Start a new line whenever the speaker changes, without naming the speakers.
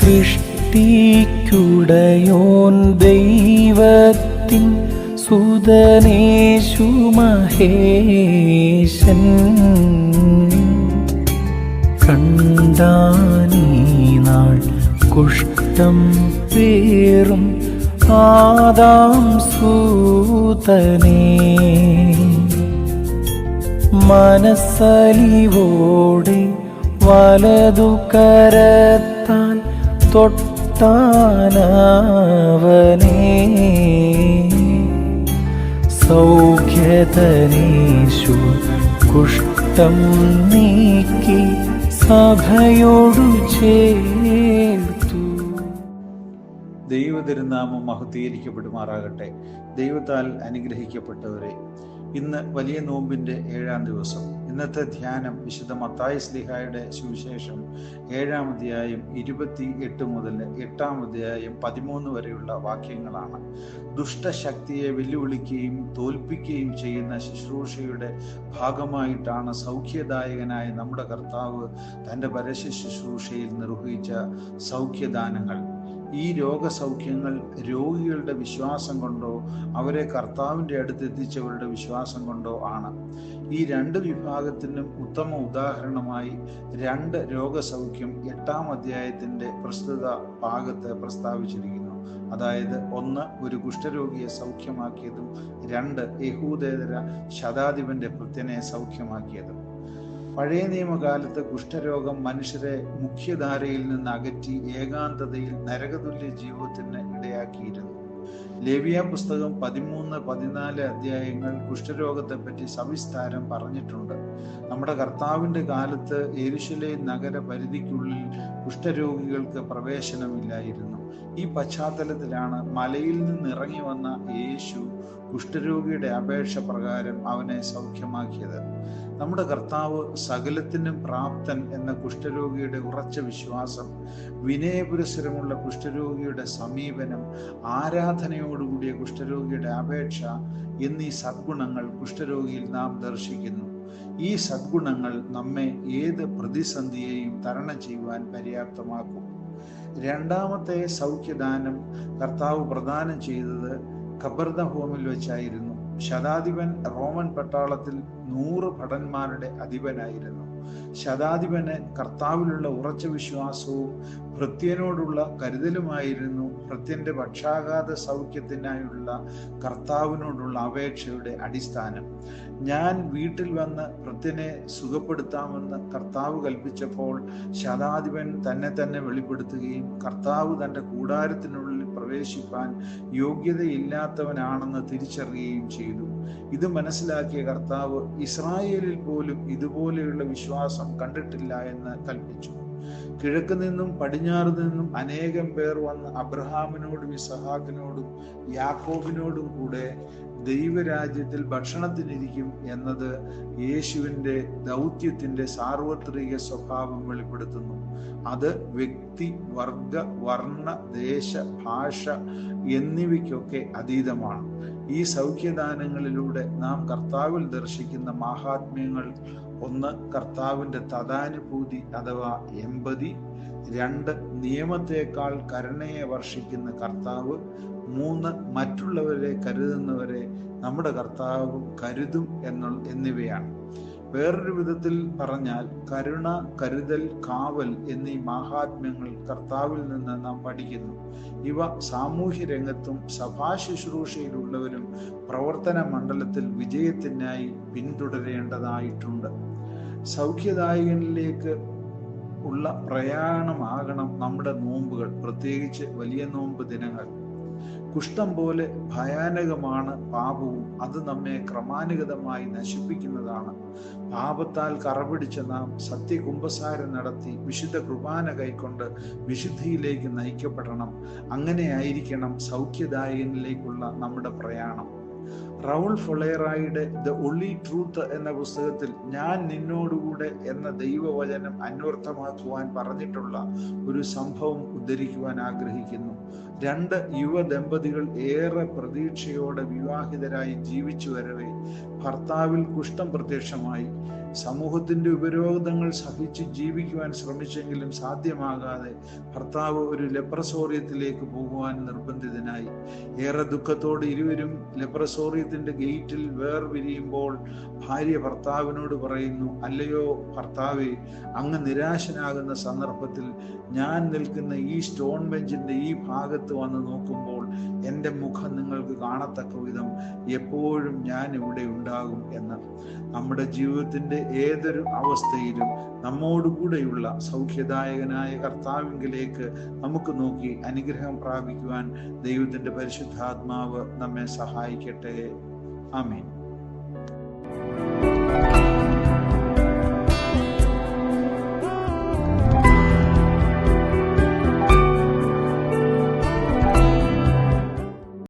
സൃഷ്ടിക്കുടയോൻ ദൈവത്തിൻ സുതനേശു മഹേശൻ. കണ്ടാനീ നാൾ കുഷ്ഠം പേറും ആദാം സൂതനേ. മനസ്സലിവോടെ വലതു കരത്താൽ തൊട്ടാനവനേ. സൗഖ്യതനേശു കുഷ്ടം നീക്കി സഭയോടു ചേർത്തു.
ദൈവതിരുനാമം മഹത്തീകരിക്കപ്പെടുമാറാകട്ടെ ദൈവത്താൽ അനുഗ്രഹിക്കപ്പെട്ടവരെ ഇന്ന് വലിയ നോമ്പിന്റെ ഏഴാം ദിവസം. ഇന്നത്തെ ധ്യാനം വിശുദ്ധ മത്തായ സ്ലിഹായുടെ സുവിശേഷം ഏഴാം അധ്യായം ഇരുപത്തി എട്ട് മുതൽ എട്ടാം അധ്യായം പതിമൂന്ന് വരെയുള്ള വാക്യങ്ങളാണ്. ദുഷ്ടശക്തിയെ വെല്ലുവിളിക്കുകയും തോൽപ്പിക്കുകയും ചെയ്യുന്ന ശുശ്രൂഷയുടെ ഭാഗമായിട്ടാണ് സൗഖ്യദായകനായ നമ്മുടെ കർത്താവ് തന്റെ പരസ്യ ശുശ്രൂഷയിൽ നിർവഹിച്ച സൗഖ്യദാനങ്ങൾ. ഈ രോഗസൗഖ്യങ്ങൾ രോഗികളുടെ വിശ്വാസം കൊണ്ടോ അവരെ കർത്താവിന്റെ അടുത്ത് എത്തിച്ചവരുടെ വിശ്വാസം കൊണ്ടോ ആണ്. ഈ രണ്ട് വിഭാഗത്തിനും ഉത്തമ ഉദാഹരണമായി രണ്ട് രോഗസൗഖ്യം എട്ടാം അധ്യായത്തിന്റെ പ്രസ്തുത ഭാഗത്ത് പ്രസ്താവിച്ചിരിക്കുന്നു. അതായത് ഒന്ന് ഒരു കുഷ്ഠരോഗിയെ സൗഖ്യമാക്കിയതും രണ്ട് യഹൂദേതര ശതാധിപന്റെ ഭൃത്യനെ സൗഖ്യമാക്കിയതും. പഴയ നിയമകാലത്ത് കുഷ്ഠരോഗം മനുഷ്യരെ മുഖ്യധാരയിൽ നിന്ന് അകറ്റി ഏകാന്തതയിൽ നരകതുല്യ ജീവിതത്തിന് ഇടയാക്കിയിരുന്നു. ലേവിയ പുസ്തകം പതിമൂന്ന് പതിനാല് അധ്യായങ്ങൾ കുഷ്ഠരോഗത്തെപ്പറ്റി സവിസ്താരം പറഞ്ഞിട്ടുണ്ട്. നമ്മുടെ കർത്താവിന്റെ കാലത്ത് എരുശലേ നഗര പരിധിക്കുള്ളിൽ കുഷ്ഠരോഗികൾക്ക് പ്രവേശനമില്ലായിരുന്നു. ഈ പശ്ചാത്തലത്തിലാണ് മലയിൽ നിന്ന് ഇറങ്ങി വന്ന യേശു കുഷ്ഠരോഗിയുടെ അപേക്ഷ പ്രകാരം അവനെ സൗഖ്യമാക്കിയത്. നമ്മുടെ കർത്താവ് സകലത്തിനും പ്രാപ്തൻ എന്ന കുഷ്ഠരോഗിയുടെ ഉറച്ച വിശ്വാസം വിനയപുരസരമുള്ള കുഷ്ഠരോഗിയുടെ സമീപനം ആരാധനയോടുകൂടിയ കുഷ്ഠരോഗിയുടെ അപേക്ഷ എന്നീ സദ്ഗുണങ്ങൾ കുഷ്ഠരോഗിയിൽ നാം ദർശിക്കുന്നു. ഈ സദ്ഗുണങ്ങൾ നമ്മെ ഏത് പ്രതിസന്ധിയെയും തരണം ചെയ്യുവാൻ പര്യാപ്തമാക്കും. രണ്ടാമത്തെ സൗഖ്യദാനം കർത്താവ് പ്രദാനം ചെയ്തത് കബർദ ഹോമിൽ വെച്ചായിരുന്നു. ശതാധിപൻ റോമൻ പട്ടാളത്തിൽ നൂറ് ഭടന്മാരുടെ അധിപനായിരുന്നു. ശതാധിപന് കർത്താവിലുള്ള ഉറച്ച വിശ്വാസവും ഭൃത്യനോടുള്ള കരുതലുമായിരുന്നു ഭൃത്യന്റെ പക്ഷാഘാത സൗഖ്യത്തിനായുള്ള കർത്താവിനോടുള്ള അപേക്ഷയുടെ അടിസ്ഥാനം. ഞാൻ വീട്ടിൽ വന്ന് ഭൃത്യനെ സുഖപ്പെടുത്താമെന്ന് കർത്താവ് കൽപ്പിച്ചപ്പോൾ ശതാധിപൻ തന്നെ തന്നെ വെളിപ്പെടുത്തുകയും കർത്താവ് തന്റെ കൂടാരത്തിനുള്ളിൽ പ്രവേശിപ്പാൻ യോഗ്യതയില്ലാത്തവനാണെന്ന് തിരിച്ചറിയുകയും ചെയ്തു. ഇത് മനസ്സിലാക്കിയ കർത്താവ് ഇസ്രായേലിൽ പോലും ഇതുപോലെയുള്ള വിശ്വാസം കണ്ടിട്ടില്ല എന്ന് കൽപ്പിച്ചു. കിഴക്ക് നിന്നും പടിഞ്ഞാറ് നിന്നും അനേകം പേർ വന്ന് അബ്രഹാമിനോടും ഇസഹാക്കിനോടും യാക്കോബിനോടും കൂടെ ദൈവരാജ്യത്തിൽ ഭക്ഷണത്തിനിരിക്കും എന്നത് യേശുവിന്റെ ദൗത്യത്തിന്റെ സാർവത്രിക സ്വഭാവം വെളിപ്പെടുത്തുന്നു. അത് വ്യക്തി വർഗ വർണ ദേശ ഭാഷ എന്നിവയ്ക്കൊക്കെ അതീതമാണ്. ഈ സൗഖ്യദാനങ്ങളിലൂടെ നാം കർത്താവിൽ ദർശിക്കുന്ന മാഹാത്മ്യങ്ങൾ ഒന്ന് കർത്താവിന്റെ തഥാനുഭൂതി അഥവാ എമ്പതി രണ്ട് നിയമത്തേക്കാൾ കരുണയെ വർഷിക്കുന്ന കർത്താവ് മൂന്ന് മറ്റുള്ളവരെ കരുതുന്നവരെ നമ്മുടെ കർത്താവ് കരുതും എന്നുള്ള എന്നിവയാണ്. വേറൊരു വിധത്തിൽ പറഞ്ഞാൽ കരുണ കരുതൽ കാവൽ എന്നീ മഹാത്മ്യങ്ങൾ കർത്താവിൽ നിന്ന് നാം പഠിക്കുന്നു. ഇവ സാമൂഹ്യ രംഗത്തും സഭാ ശുശ്രൂഷയിലുള്ളവരും പ്രവർത്തന മണ്ഡലത്തിൽ വിജയത്തിനായി പിന്തുടരേണ്ടതായിട്ടുണ്ട്. സൗഖ്യദായകനിലേക്ക് ഉള്ള പ്രയാണമാകണം നമ്മുടെ നോമ്പുകൾ പ്രത്യേകിച്ച് വലിയ നോമ്പ് ദിനങ്ങൾ. കുഷ്ഠം പോലെ ഭയാനകമാണ് പാപവും. അത് നമ്മെ ക്രമാനുഗതമായി നശിപ്പിക്കുന്നതാണ്. പാപത്താൽ കറപിടിച്ച നാം സത്യകുംഭസാരം നടത്തി വിശുദ്ധ കുർബാന കൈക്കൊണ്ട് വിശുദ്ധിയിലേക്ക് നയിക്കപ്പെടണം. അങ്ങനെ ആയിരിക്കണം സൗഖ്യദായകനിലേക്കുള്ള നമ്മുടെ പ്രയാണം. റൗൾ ഫൊളേറായുടെ ദ ഒള്ളി ട്രൂത്ത് എന്ന പുസ്തകത്തിൽ ഞാൻ നിന്നോടുകൂടെ എന്ന ദൈവവചനം അന്വർത്ഥമാക്കുവാൻ പറഞ്ഞിട്ടുള്ള ഒരു സംഭവം ഉദ്ധരിക്കുവാൻ ആഗ്രഹിക്കുന്നു. രണ്ട് യുവ ദമ്പതികൾ ഏറെ പ്രതീക്ഷയോടെ വിവാഹിതരായി ജീവിച്ചു വരവേ. ഭർത്താവിൽ കുഷ്ഠം പ്രത്യക്ഷമായി. സമൂഹത്തിന്റെ ഉപരോധങ്ങൾ സഹിച്ച് ജീവിക്കുവാൻ ശ്രമിച്ചെങ്കിലും സാധ്യമാകാതെ ഭർത്താവ് ഒരു ലെപ്രസോറിയത്തിലേക്ക് പോകുവാൻ നിർബന്ധിതനായി. ഏറെ ദുഃഖത്തോടെ ഇരുവരും ലെപ്രസോറിയത്തിന്റെ ഗേറ്റിൽ വേർപിരിയുമ്പോൾ ഭാര്യ ഭർത്താവിനോട് പറയുന്നു അല്ലയോ ഭർത്താവെ അങ്ങ് നിരാശനാകുന്ന സന്ദർഭത്തിൽ ഞാൻ നിൽക്കുന്ന ഈ സ്റ്റോൺ ബെഞ്ചിന്റെ ഈ ഭാഗത്ത് വന്ന് നോക്കുമ്പോൾ എന്റെ മുഖം നിങ്ങൾക്ക് കാണത്തക്ക വിധം എപ്പോഴും ഞാൻ ഇവിടെ ഉണ്ടാകും എന്ന്. നമ്മുടെ ജീവിതത്തിന്റെ ഏതൊരു അവസ്ഥയിലും നമ്മോടുകൂടെയുള്ള സൗഖ്യദായകനായ കർത്താവിങ്കിലേക്ക് നമുക്ക് നോക്കി അനുഗ്രഹം പ്രാപിക്കുവാൻ ദൈവത്തിന്റെ പരിശുദ്ധാത്മാവ് നമ്മെ സഹായിക്കട്ടെ. Amém.